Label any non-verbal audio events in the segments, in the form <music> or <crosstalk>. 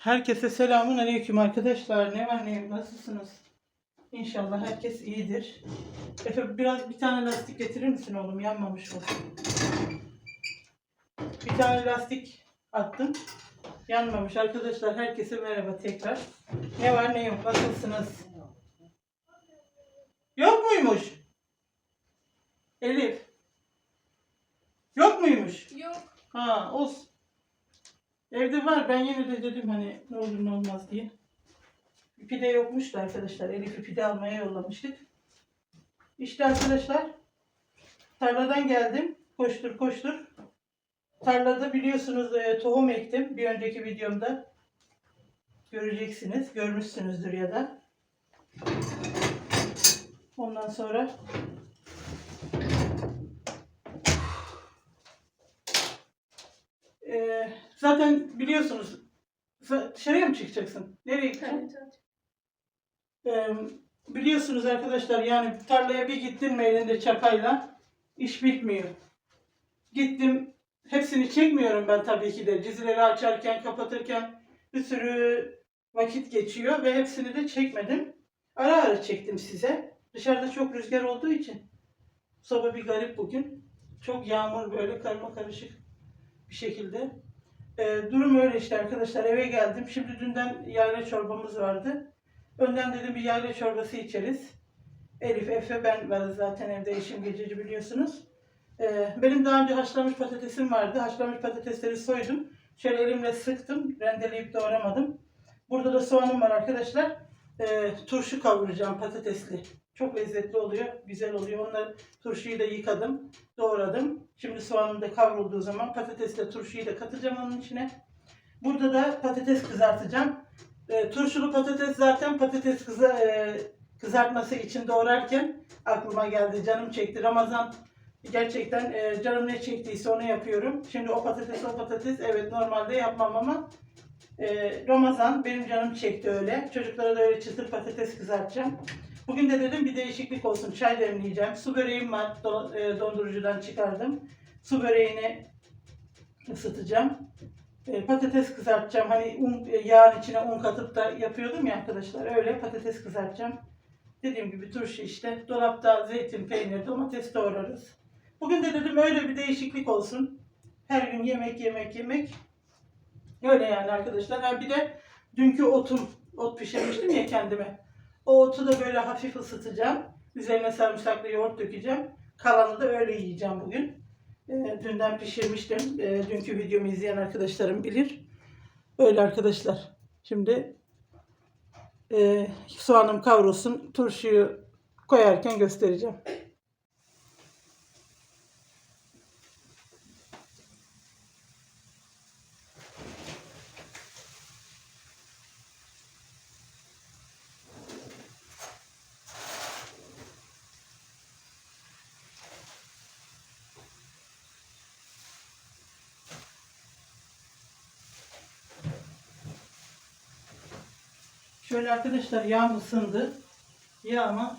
Herkese selamun aleyküm arkadaşlar. Ne var ne yok nasılsınız? İnşallah herkes iyidir. Efe biraz bir tane lastik getirir misin oğlum? Yanmamış olsun. Bir tane lastik attım. Yanmamış. Arkadaşlar herkese merhaba tekrar. Ne var ne yok nasılsınız? Yok muymuş? Elif. Yok muymuş? Yok. Ha olsun. Evde var. Ben yine de dedim hani ne olur ne olmaz diye. Bir Pide yokmuş da arkadaşlar. Elif'i pide almaya yollamıştık. İşte arkadaşlar tarladan geldim. Koştur koştur. Tarlada biliyorsunuz e, tohum ektim. Bir önceki videomda göreceksiniz. Görmüşsünüzdür ya da. Ondan sonra e, zaten biliyorsunuz Za- dışarıya mı çıkacaksın? Nereye gideceksin? Ee, biliyorsunuz arkadaşlar yani tarlaya bir gittin mi elinde çapayla iş bitmiyor. Gittim hepsini çekmiyorum ben tabii ki de. Cizileri açarken kapatırken bir sürü vakit geçiyor ve hepsini de çekmedim. Ara ara çektim size. Dışarıda çok rüzgar olduğu için. Soba bir garip bugün. Çok yağmur böyle karma karışık bir şekilde. Ee, durum öyle işte arkadaşlar eve geldim. Şimdi dünden yayla çorbamız vardı. Önden dedim bir yayla çorbası içeriz. Elif, Efe, ben varız zaten evde işim gececi biliyorsunuz. Ee, benim daha önce haşlanmış patatesim vardı. Haşlanmış patatesleri soydum. Şöyle elimle sıktım. Rendeleyip doğramadım. Burada da soğanım var arkadaşlar. Ee, turşu kavuracağım patatesli. Çok lezzetli oluyor. Güzel oluyor. Onları turşuyu da yıkadım. Doğradım. Şimdi soğanım da kavrulduğu zaman patatesle turşuyu da katacağım onun içine. Burada da patates kızartacağım. E, turşulu patates zaten patates kıza, e, kızartması için doğrarken aklıma geldi. Canım çekti. Ramazan gerçekten e, canım ne çektiyse onu yapıyorum. Şimdi o patates o patates evet normalde yapmam ama e, Ramazan benim canım çekti öyle. Çocuklara da öyle çıtır patates kızartacağım. Bugün de dedim bir değişiklik olsun. Çay demleyeceğim. Su böreğim var. e, dondurucudan çıkardım. Su böreğini ısıtacağım. E, patates kızartacağım. Hani un, e, yağın içine un katıp da yapıyordum ya arkadaşlar. Öyle patates kızartacağım. Dediğim gibi turşu işte. Dolapta zeytin, peynir, domates doğrarız. Bugün de dedim öyle bir değişiklik olsun. Her gün yemek, yemek, yemek. Öyle yani arkadaşlar. Ha bir de dünkü otum, ot pişirmiştim ya kendime. O otu da böyle hafif ısıtacağım. Üzerine sarımsaklı yoğurt dökeceğim. Kalanı da öyle yiyeceğim bugün. E, dünden pişirmiştim. E, dünkü videomu izleyen arkadaşlarım bilir. Öyle arkadaşlar. Şimdi e, soğanım kavrulsun. Turşuyu koyarken göstereceğim. Şöyle arkadaşlar yağım ısındı. Yağıma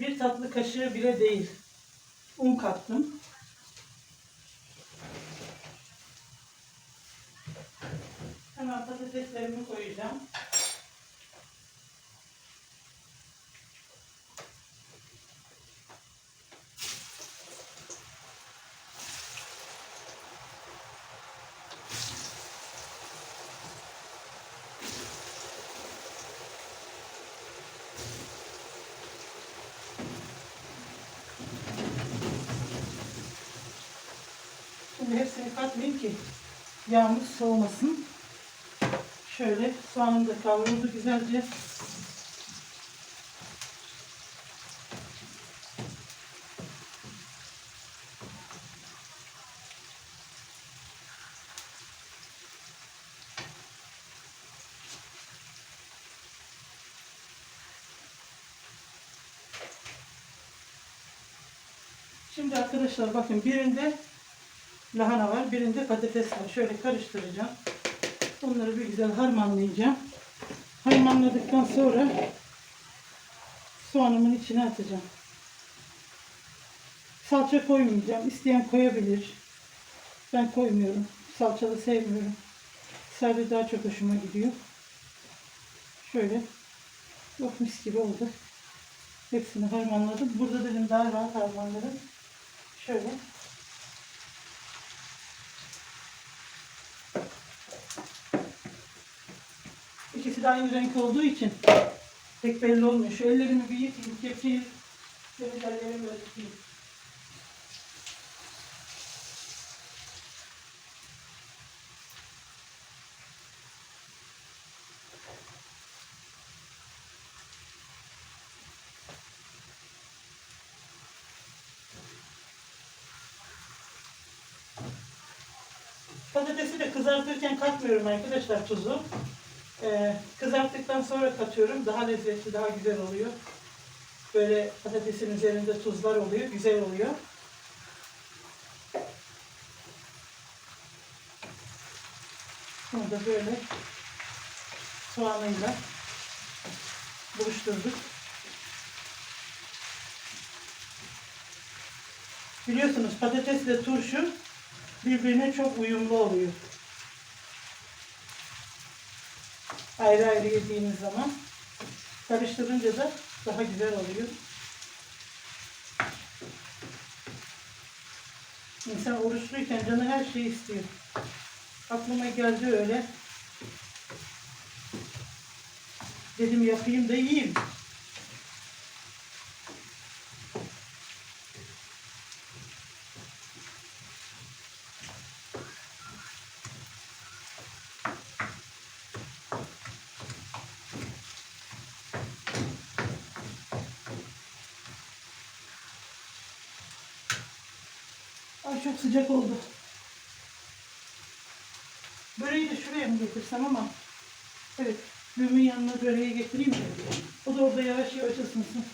bir tatlı kaşığı bile değil. Un kattım. Hemen patateslerimi koyacağım. Şimdi hepsini katmayayım ki yağımız soğumasın. Şöyle soğanım da kavruldu güzelce. Şimdi arkadaşlar bakın birinde lahana var, birinde patates var. Şöyle karıştıracağım. Onları bir güzel harmanlayacağım. Harmanladıktan sonra soğanımın içine atacağım. Salça koymayacağım. İsteyen koyabilir. Ben koymuyorum. Salçalı sevmiyorum. Sade daha çok hoşuma gidiyor. Şöyle. Çok mis gibi oldu. Hepsini harmanladım. Burada dedim daha rahat harmanlarım. Şöyle. İkisi de aynı renk olduğu için pek belli olmuyor. Şu ellerimi bir yıkayayım, kepçeyi temiz ellerimi böyle yıkayayım. Patatesi de kızartırken katmıyorum arkadaşlar tuzu. Ee, kızarttıktan sonra katıyorum. Daha lezzetli, daha güzel oluyor. Böyle patatesin üzerinde tuzlar oluyor. Güzel oluyor. Bunu da böyle soğanıyla buluşturduk. Biliyorsunuz patatesle turşu birbirine çok uyumlu oluyor. Ayrı ayrı yediğiniz zaman karıştırınca da daha güzel oluyor. İnsan oruçluyken canı her şeyi istiyor. Aklıma geldi öyle. Dedim yapayım da yiyeyim. Ay çok sıcak oldu. Böreği de şuraya mı getirsem ama evet Lüm'ün yanına böreği getireyim mi? O da orada yavaş yavaş ısınsın.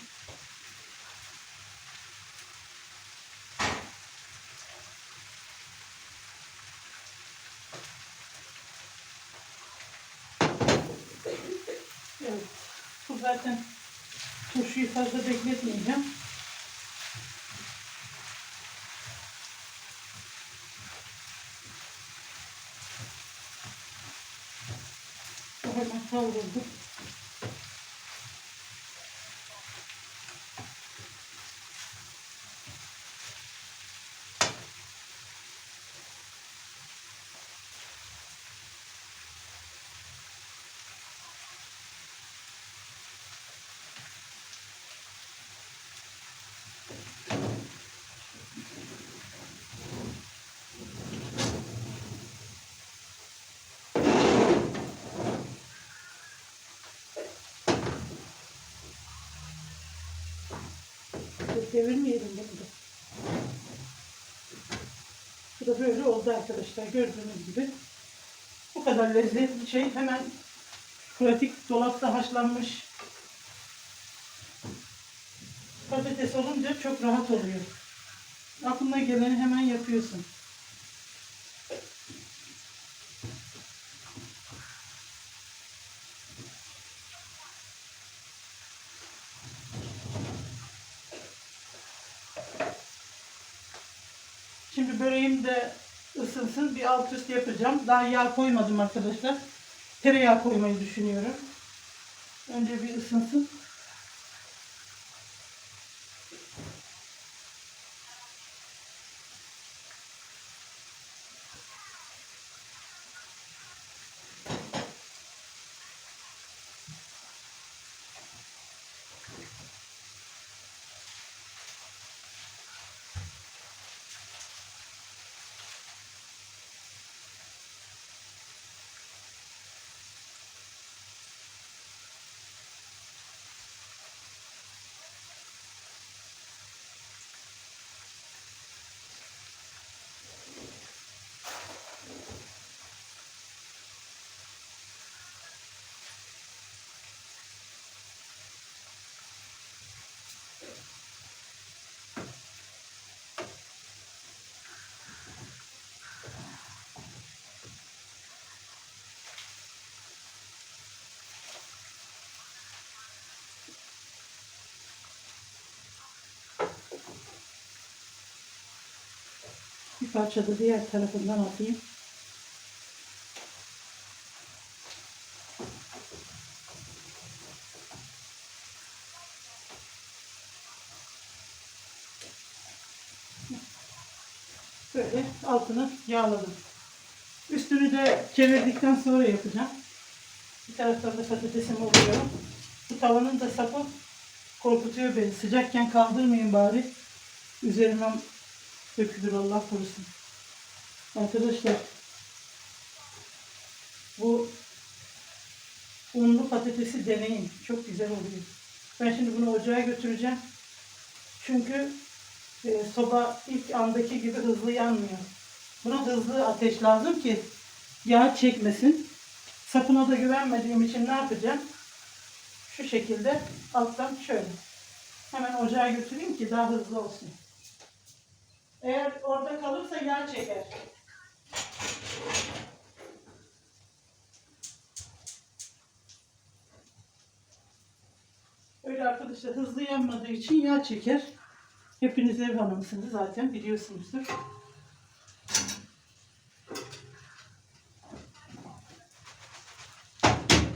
Evet. Bu zaten turşuyu fazla bekletmeyeceğim. Bu hemen kavruldu. Devirmeyelim bunu da. Bu da böyle oldu arkadaşlar. Gördüğünüz gibi. Bu kadar lezzetli şey hemen pratik dolapta haşlanmış patates olunca çok rahat oluyor. Aklına geleni hemen yapıyorsun. Şimdi böreğim de ısınsın. Bir alt üst yapacağım. Daha yağ koymadım arkadaşlar. Tereyağı koymayı düşünüyorum. Önce bir ısınsın. Bir parça da diğer tarafından atayım. Böyle altını yağladım. Üstünü de çevirdikten sonra yapacağım. Bir taraftan da patatesimi oluyor. Bu tavanın da sapı korkutuyor beni. Sıcakken kaldırmayın bari. Üzerinden dökülür Allah korusun. Arkadaşlar bu unlu patatesi deneyin. Çok güzel oluyor. Ben şimdi bunu ocağa götüreceğim. Çünkü e, soba ilk andaki gibi hızlı yanmıyor. Buna hızlı ateş lazım ki yağ çekmesin. Sapına da güvenmediğim için ne yapacağım? Şu şekilde alttan şöyle. Hemen ocağa götüreyim ki daha hızlı olsun. Eğer orada kalırsa yağ çeker. Öyle arkadaşlar hızlı yanmadığı için yağ çeker. Hepiniz ev hanımsınız zaten biliyorsunuzdur.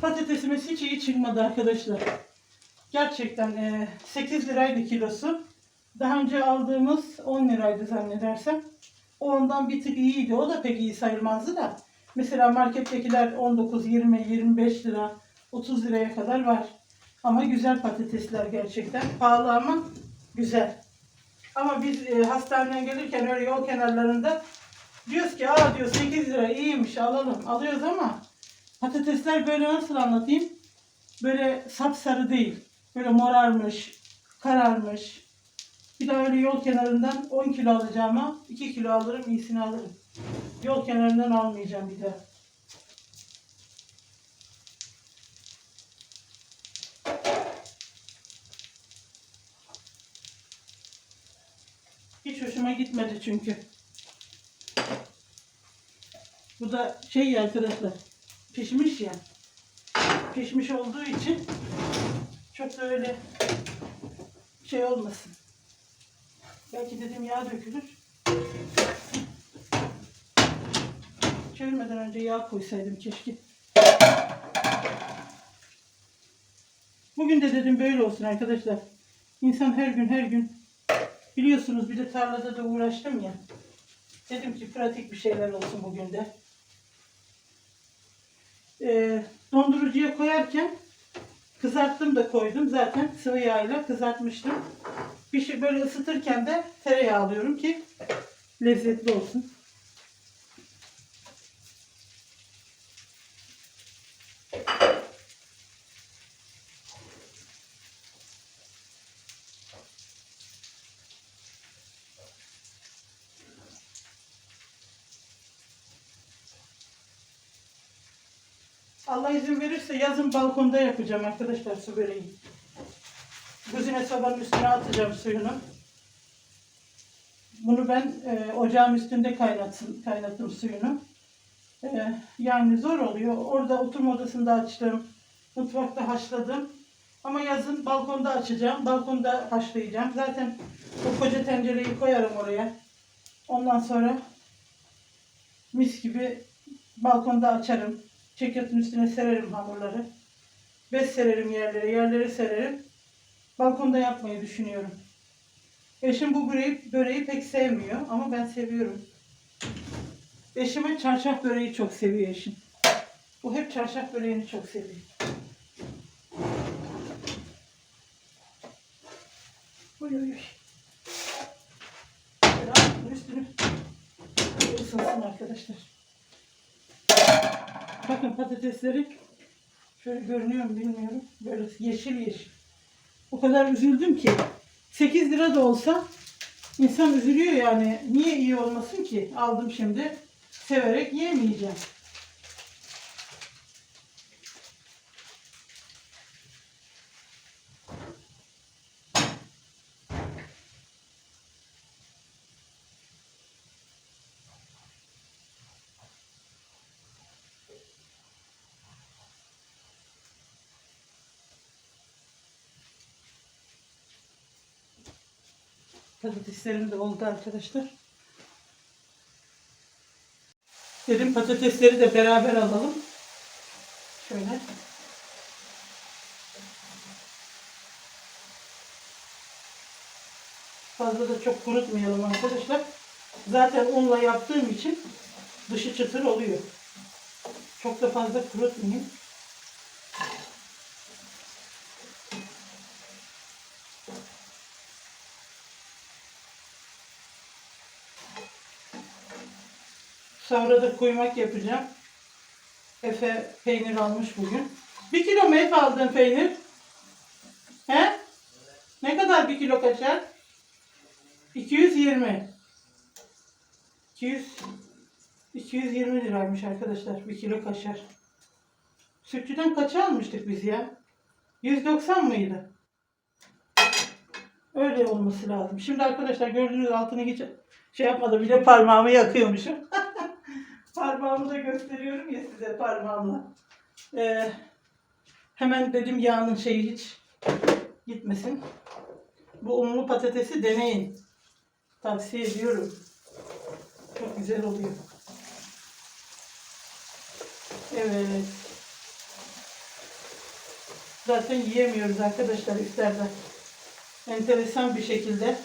Patatesimiz hiç iyi çıkmadı arkadaşlar. Gerçekten e, 8 liraydı kilosu. Daha önce aldığımız 10 liraydı zannedersem. O ondan bir tık iyiydi. O da pek iyi sayılmazdı da. Mesela markettekiler 19, 20, 25 lira, 30 liraya kadar var. Ama güzel patatesler gerçekten. Pahalı ama güzel. Ama biz e, hastaneden gelirken öyle yol kenarlarında diyoruz ki aa diyor 8 lira iyiymiş alalım. Alıyoruz ama patatesler böyle nasıl anlatayım? Böyle sapsarı değil. Böyle morarmış, kararmış. Bir daha öyle yol kenarından 10 kilo alacağıma 2 kilo alırım iyisini alırım. Yol kenarından almayacağım bir daha. Hiç hoşuma gitmedi çünkü. Bu da şey ya arkadaşlar. Pişmiş ya. Pişmiş olduğu için çok da öyle şey olmasın. Belki dedim yağ dökülür. Çevirmeden önce yağ koysaydım keşke. Bugün de dedim böyle olsun arkadaşlar. İnsan her gün her gün biliyorsunuz bir de tarlada da uğraştım ya. Dedim ki pratik bir şeyler olsun bugün de. Ee, dondurucuya koyarken kızarttım da koydum zaten sıvı yağıyla kızartmıştım. Bir şey böyle ısıtırken de tereyağı alıyorum ki lezzetli olsun. Allah izin verirse yazın balkonda yapacağım arkadaşlar su böreği. Güzine sobanın üstüne atacağım suyunu. Bunu ben e, ocağın üstünde kaynattım, kaynattım suyunu. E, yani zor oluyor. Orada oturma odasında açtım. Mutfakta haşladım. Ama yazın balkonda açacağım. Balkonda haşlayacağım. Zaten o koca tencereyi koyarım oraya. Ondan sonra mis gibi balkonda açarım. Çekyatin üstüne sererim hamurları. Bez sererim yerlere, yerleri sererim. Balkonda yapmayı düşünüyorum. Eşim bu böreği, böreği pek sevmiyor ama ben seviyorum. Eşime çarşaf böreği çok seviyor eşim. Bu hep çarşaf böreğini çok seviyor. Oy oy oy. Üstünü ısınsın arkadaşlar. Bakın patatesleri şöyle görünüyor mu bilmiyorum. Böyle yeşil yeşil. O kadar üzüldüm ki 8 lira da olsa insan üzülüyor yani. Niye iyi olmasın ki? Aldım şimdi. Severek yemeyeceğim. Patateslerim de oldu arkadaşlar. Dedim patatesleri de beraber alalım. Şöyle. Fazla da çok kurutmayalım arkadaşlar. Zaten unla yaptığım için dışı çıtır oluyor. Çok da fazla kurutmayayım. Sonra da kuymak yapacağım. Efe peynir almış bugün. Bir kilo mu Efe aldın peynir? He? Ne kadar bir kilo kaçar? 220. 200 220 liraymış arkadaşlar bir kilo kaşar. Sütçüden kaça almıştık biz ya? 190 mıydı? Öyle olması lazım. Şimdi arkadaşlar gördüğünüz altını hiç şey yapmadı bile parmağımı yakıyormuşum. Parmağımı da gösteriyorum ya size parmağımla. Ee, hemen dedim yağının şeyi hiç gitmesin. Bu unlu patatesi deneyin. Tavsiye ediyorum. Çok güzel oluyor. Evet. Zaten yiyemiyoruz arkadaşlar iftarda. Enteresan bir şekilde.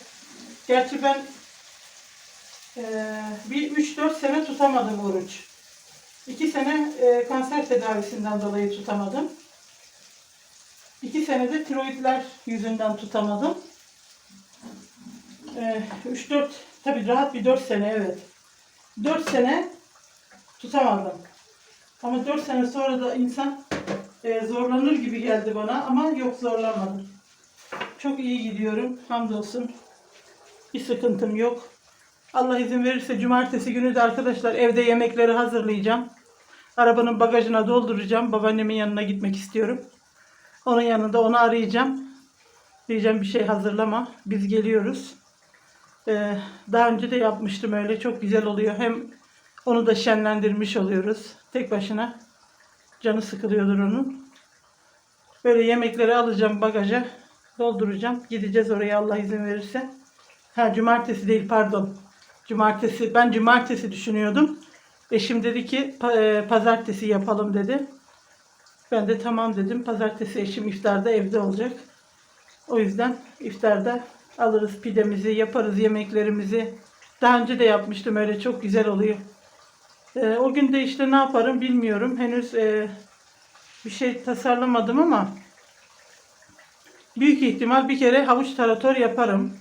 Gerçi ben eee, bir 3-4 sene tutamadım oruç. 2 sene eee, kanser tedavisinden dolayı tutamadım. 2 senede tiroidler yüzünden tutamadım. 3-4 tabii rahat bir 4 sene evet. 4 sene tutamadım. Ama 4 sene sonra da insan e, zorlanır gibi geldi bana ama yok zorlanmadım. Çok iyi gidiyorum. Hamdolsun. Bir sıkıntım yok. Allah izin verirse cumartesi günü de arkadaşlar evde yemekleri hazırlayacağım. Arabanın bagajına dolduracağım. Babaannemin yanına gitmek istiyorum. Onun yanında onu arayacağım. Diyeceğim bir şey hazırlama. Biz geliyoruz. Ee, daha önce de yapmıştım öyle. Çok güzel oluyor. Hem onu da şenlendirmiş oluyoruz. Tek başına. Canı sıkılıyordur onun. Böyle yemekleri alacağım bagaja. Dolduracağım. Gideceğiz oraya Allah izin verirse. Ha cumartesi değil pardon. Cumartesi. Ben cumartesi düşünüyordum. Eşim dedi ki e, pazartesi yapalım dedi. Ben de tamam dedim. Pazartesi eşim iftarda evde olacak. O yüzden iftarda alırız pidemizi, yaparız yemeklerimizi. Daha önce de yapmıştım öyle çok güzel oluyor. Ee, o gün de işte ne yaparım bilmiyorum. Henüz e, bir şey tasarlamadım ama büyük ihtimal bir kere havuç tarator yaparım.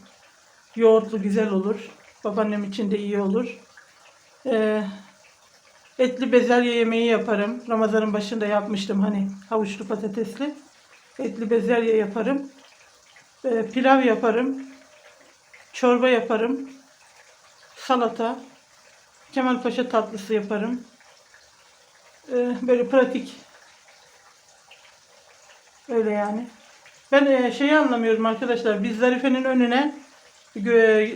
Yoğurtlu güzel olur. Babaannem için de iyi olur. Ee, etli bezelye yemeği yaparım. Ramazanın başında yapmıştım hani havuçlu patatesli. Etli bezelye yaparım. Ee, pilav yaparım. Çorba yaparım. Salata. Kemalpaşa tatlısı yaparım. Ee, böyle pratik. Öyle yani. Ben e, şeyi anlamıyorum arkadaşlar. Biz Zarife'nin önüne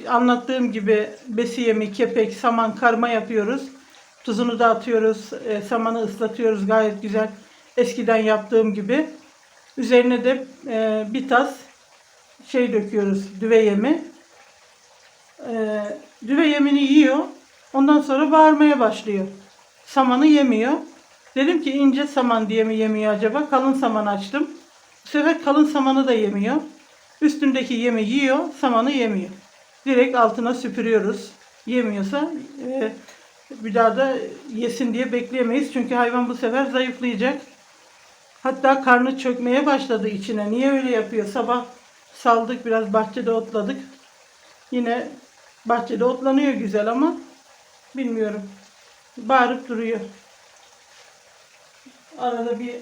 anlattığım gibi besiyemi, kepek, saman, karma yapıyoruz. Tuzunu da atıyoruz. e, samanı ıslatıyoruz gayet güzel. Eskiden yaptığım gibi. Üzerine de e, bir tas şey döküyoruz. Düve yemi. E, düve yemini yiyor. Ondan sonra bağırmaya başlıyor. Samanı yemiyor. Dedim ki ince saman diye mi yemiyor acaba? Kalın saman açtım. Bu sefer kalın samanı da yemiyor. Üstündeki yemi yiyor, samanı yemiyor. Direkt altına süpürüyoruz. Yemiyorsa e, bir daha da yesin diye bekleyemeyiz. Çünkü hayvan bu sefer zayıflayacak. Hatta karnı çökmeye başladı içine. Niye öyle yapıyor? Sabah saldık biraz bahçede otladık. Yine bahçede otlanıyor güzel ama bilmiyorum. Bağırıp duruyor. Arada bir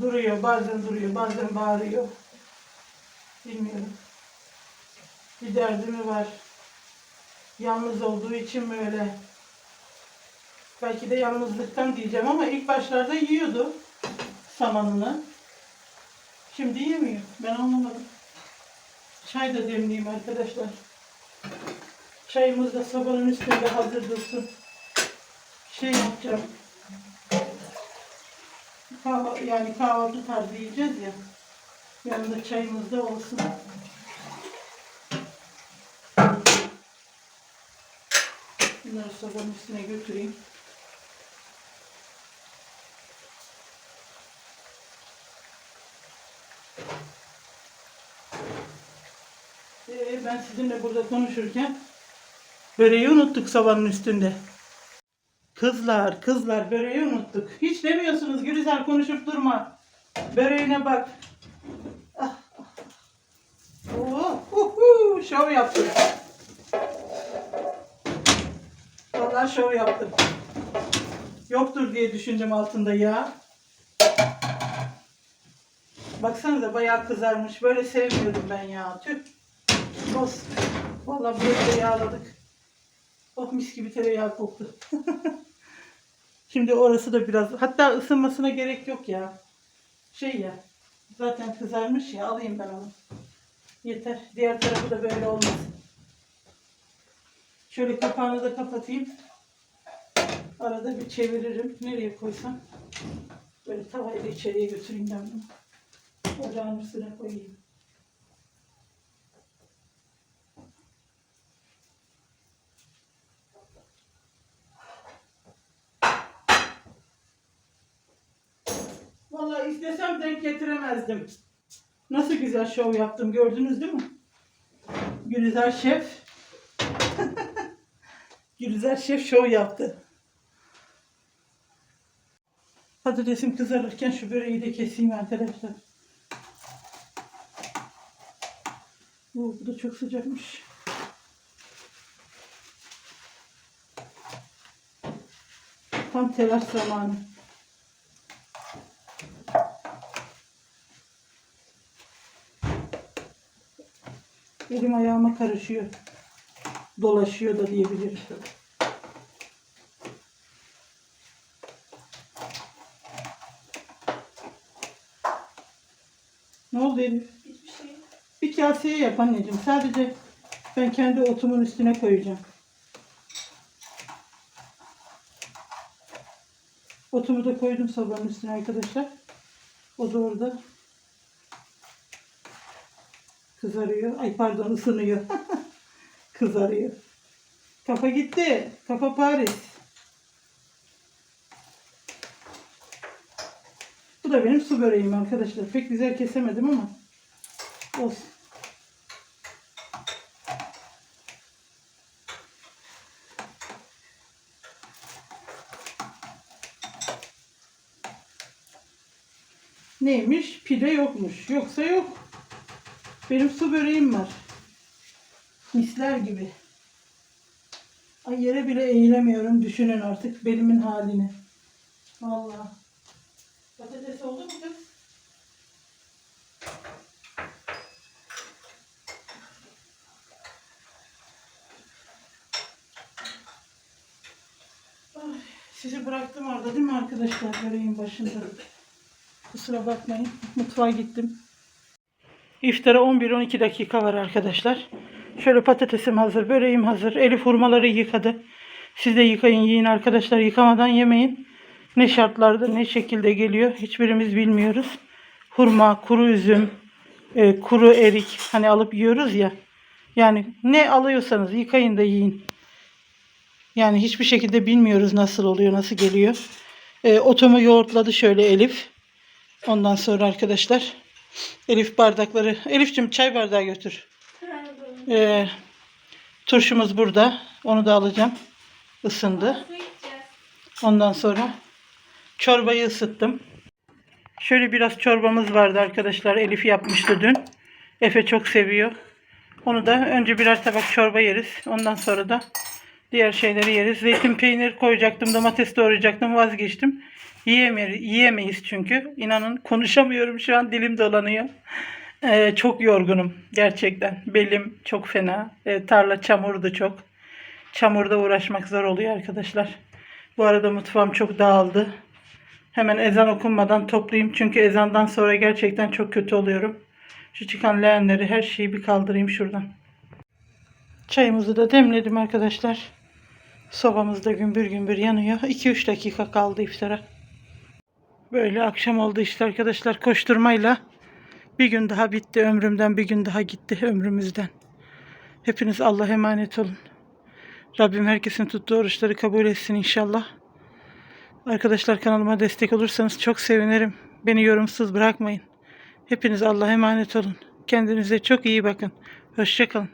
duruyor, bazen duruyor, bazen bağırıyor. Bilmiyorum. Bir derdi mi var? Yalnız olduğu için mi öyle? Belki de yalnızlıktan diyeceğim ama ilk başlarda yiyordu samanını. Şimdi yemiyor. Ben anlamadım. Çay da demleyeyim arkadaşlar. Çayımız da sobanın üstünde hazır dursun. Şey yapacağım. Kahva, yani kahvaltı tarzı yiyeceğiz ya. Yanında çayımız da olsun. Bunları sobanın üstüne götüreyim. Ee, ben sizinle burada konuşurken Böreği unuttuk sobanın üstünde. Kızlar, kızlar böreği unuttuk. Hiç demiyorsunuz Gülizar konuşup durma. Böreğine bak. Ah. Oh, uhu, şov yaptım. Vallahi şov yaptım. Yoktur diye düşündüm altında yağ. Baksanıza bayağı kızarmış. Böyle sevmiyordum ben ya. Tüh. Sos. Vallahi böyle yağladık. Oh mis gibi tereyağı koktu. <laughs> Şimdi orası da biraz hatta ısınmasına gerek yok ya. Şey ya. Zaten kızarmış ya alayım ben onu. Yeter. Diğer tarafı da böyle olmasın. Şöyle kapağını da kapatayım. Arada bir çeviririm. Nereye koysam? Böyle tavayla içeriye götüreyim ben bunu. Ocağın üstüne koyayım. Vallahi istesem denk getiremezdim. Nasıl güzel şov yaptım gördünüz değil mi? Gülizar Şef. <laughs> Gülizar Şef şov yaptı. Patatesim kızarırken şu böreği de keseyim arkadaşlar. Oo, bu da çok sıcakmış. Tam telaş zamanı. Elim ayağıma karışıyor. Dolaşıyor da diyebiliriz. Ne oldu Elif? Hiçbir şey. Bir kaseye yap anneciğim. Sadece ben kendi otumun üstüne koyacağım. Otumu da koydum sobanın üstüne arkadaşlar. O da orada kızarıyor. Ay pardon ısınıyor. <laughs> kızarıyor. Kafa gitti. Kafa Paris. Bu da benim su böreğim arkadaşlar. Pek güzel kesemedim ama olsun. Neymiş? Pide yokmuş. Yoksa yok. Benim su böreğim var. Misler gibi. Ay yere bile eğilemiyorum. Düşünün artık belimin halini. Vallahi. Patates oldu mu kız? Sizi bıraktım orada değil mi arkadaşlar? Böreğin başında. Kusura bakmayın. Mutfağa gittim. İftara 11-12 dakika var arkadaşlar. Şöyle patatesim hazır, böreğim hazır. Elif hurmaları yıkadı. Siz de yıkayın, yiyin arkadaşlar. Yıkamadan yemeyin. Ne şartlarda, ne şekilde geliyor hiçbirimiz bilmiyoruz. Hurma, kuru üzüm, e, kuru erik hani alıp yiyoruz ya. Yani ne alıyorsanız yıkayın da yiyin. Yani hiçbir şekilde bilmiyoruz nasıl oluyor, nasıl geliyor. E, otumu yoğurtladı şöyle Elif. Ondan sonra arkadaşlar Elif bardakları. Elif'cim çay bardağı götür. Ee, turşumuz burada. Onu da alacağım. Isındı. Ondan sonra çorbayı ısıttım. Şöyle biraz çorbamız vardı arkadaşlar. Elif yapmıştı dün. Efe çok seviyor. Onu da önce birer tabak çorba yeriz. Ondan sonra da diğer şeyleri yeriz. Zeytin peynir koyacaktım. Domates doğrayacaktım. Vazgeçtim. Yiyemeyiz, yiyemeyiz çünkü. İnanın konuşamıyorum şu an. Dilim dolanıyor. Ee, çok yorgunum gerçekten. Belim çok fena. Ee, tarla çamurdu çok. Çamurda uğraşmak zor oluyor arkadaşlar. Bu arada mutfağım çok dağıldı. Hemen ezan okunmadan toplayayım. Çünkü ezandan sonra gerçekten çok kötü oluyorum. Şu çıkan leğenleri her şeyi bir kaldırayım şuradan. Çayımızı da demledim arkadaşlar. Sobamız da gümbür gümbür yanıyor. 2-3 dakika kaldı iftara. Böyle akşam oldu işte arkadaşlar koşturmayla. Bir gün daha bitti ömrümden bir gün daha gitti ömrümüzden. Hepiniz Allah'a emanet olun. Rabbim herkesin tuttuğu oruçları kabul etsin inşallah. Arkadaşlar kanalıma destek olursanız çok sevinirim. Beni yorumsuz bırakmayın. Hepiniz Allah'a emanet olun. Kendinize çok iyi bakın. Hoşçakalın.